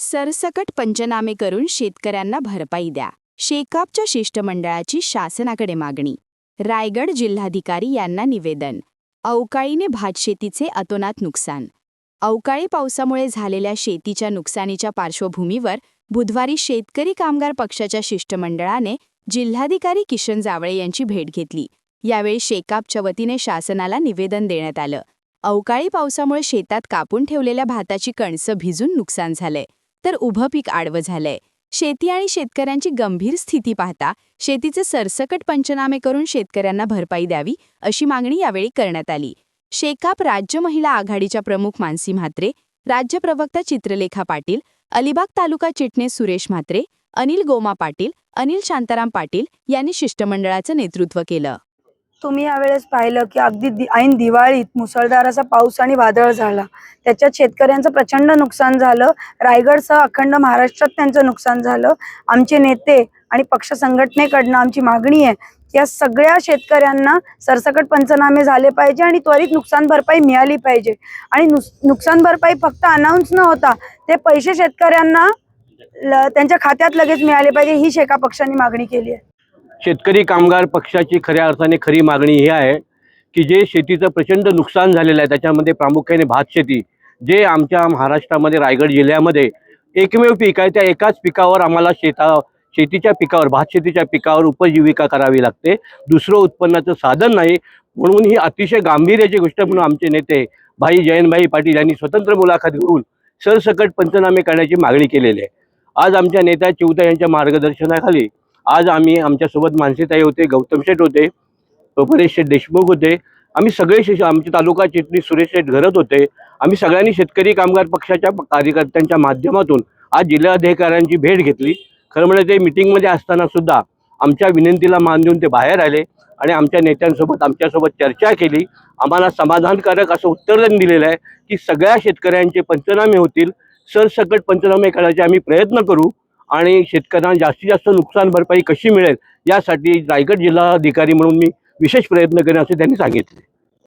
सरसकट पंचनामे करून शेतकऱ्यांना भरपाई द्या. शेकापच्या शिष्टमंडळाची शासनाकडे मागणी. रायगड जिल्हाधिकारी यांना निवेदन. अवकाळीने भातशेतीचे अतोनात नुकसान. अवकाळी पावसामुळे झालेल्या शेतीच्या नुकसानीच्या पार्श्वभूमीवर बुधवारी शेतकरी कामगार पक्षाच्या शिष्टमंडळाने जिल्हाधिकारी किशन जावळे यांची भेट घेतली. यावेळी शेकापच्या वतीने शासनाला निवेदन देण्यात आलं. अवकाळी पावसामुळे शेतात कापून ठेवलेल्या भाताची कणसं भिजून नुकसान झालंय. तर उभं पीक आडवं झालंय. शेती आणि शेतकऱ्यांची गंभीर स्थिती पाहता शेतीचे सरसकट पंचनामे करून शेतकऱ्यांना भरपाई द्यावी अशी मागणी यावेळी करण्यात आली. शेकाप राज्य महिला आघाडीच्या प्रमुख मानसी म्हात्रे राज्य प्रवक्ता चित्रलेखा पाटील अलिबाग तालुका चिटणीस सुरेश म्हात्रे अनिल गोमा पाटील अनिल शांताराम पाटील यांनी शिष्टमंडळाचं नेतृत्व केलं. तुम्ही यावेळेस पाहिलं की अगदी ऐन दिवाळीत मुसळधार असा पाऊस आणि वादळ झाला. त्याच्यात शेतकऱ्यांचं प्रचंड नुकसान झालं. रायगडसह अखंड महाराष्ट्रात त्यांचं नुकसान झालं. आमचे नेते आणि पक्ष संघटनेकडनं आमची मागणी आहे या सगळ्या शेतकऱ्यांना सरसकट पंचनामे झाले पाहिजे आणि त्वरित नुकसान भरपाई मिळाली पाहिजे. आणि नुस नुकसान भरपाई फक्त अनाऊन्स न होता ते पैसे शेतकऱ्यांना त्यांच्या खात्यात लगेच मिळाले पाहिजे. ही शेका पक्षांनी मागणी केली आहे. शेतकरी कामगार पक्षाची खऱ्या अर्थाने खरी मागणी ही आहे की जे शेतीचं प्रचंड नुकसान झालेलं आहे त्याच्यामध्ये प्रामुख्याने भात शेती जे आमच्या महाराष्ट्रामध्ये रायगड जिल्ह्यामध्ये एकमेव पीक आहे त्या एकाच पिकावर आम्हाला शेता शेतीच्या पिकावर भात शेतीच्या पिकावर उपजीविका करावी लागते. दुसरं उत्पन्नाचं साधन नाही. म्हणून ही अतिशय गांभीर्याची गोष्ट म्हणून आमचे नेते भाई जयंतभाई पाटील यांनी स्वतंत्र मुलाखत घेऊन सरसकट पंचनामे करण्याची मागणी केलेली आहे. आज आमच्या नेत्या चिवता यांच्या मार्गदर्शनाखाली आज आम्ही आमच्यासोबत मानसीताई होते गौतम शेठ होते परेश शेठ देशमुख होते. आम्ही सगळे शे आमचे तालुका चिटणी सुरेश शेठ घरत होते. आम्ही सगळ्यांनी शेतकरी कामगार पक्षाच्या कार्यकर्त्यांच्या माध्यमातून आज जिल्हाधिकाऱ्यांची भेट घेतली. खरं म्हणजे ते मिटिंगमध्ये असताना सुद्धा आमच्या विनंतीला मान देऊन ते बाहेर आले आणि आमच्या नेत्यांसोबत आमच्यासोबत चर्चा केली. आम्हाला समाधानकारक असं उत्तर दिलेलं आहे की सगळ्या शेतकऱ्यांचे पंचनामे होतील. सरसकट पंचनामे करायचे आम्ही प्रयत्न करू. आणि शेतकऱ्यांना जास्तीत जास्त नुकसान भरपाई कशी मिळेल यासाठी रायगड जिल्हाधिकारी म्हणून मी विशेष प्रयत्न करेन असे त्यांनी सांगितले.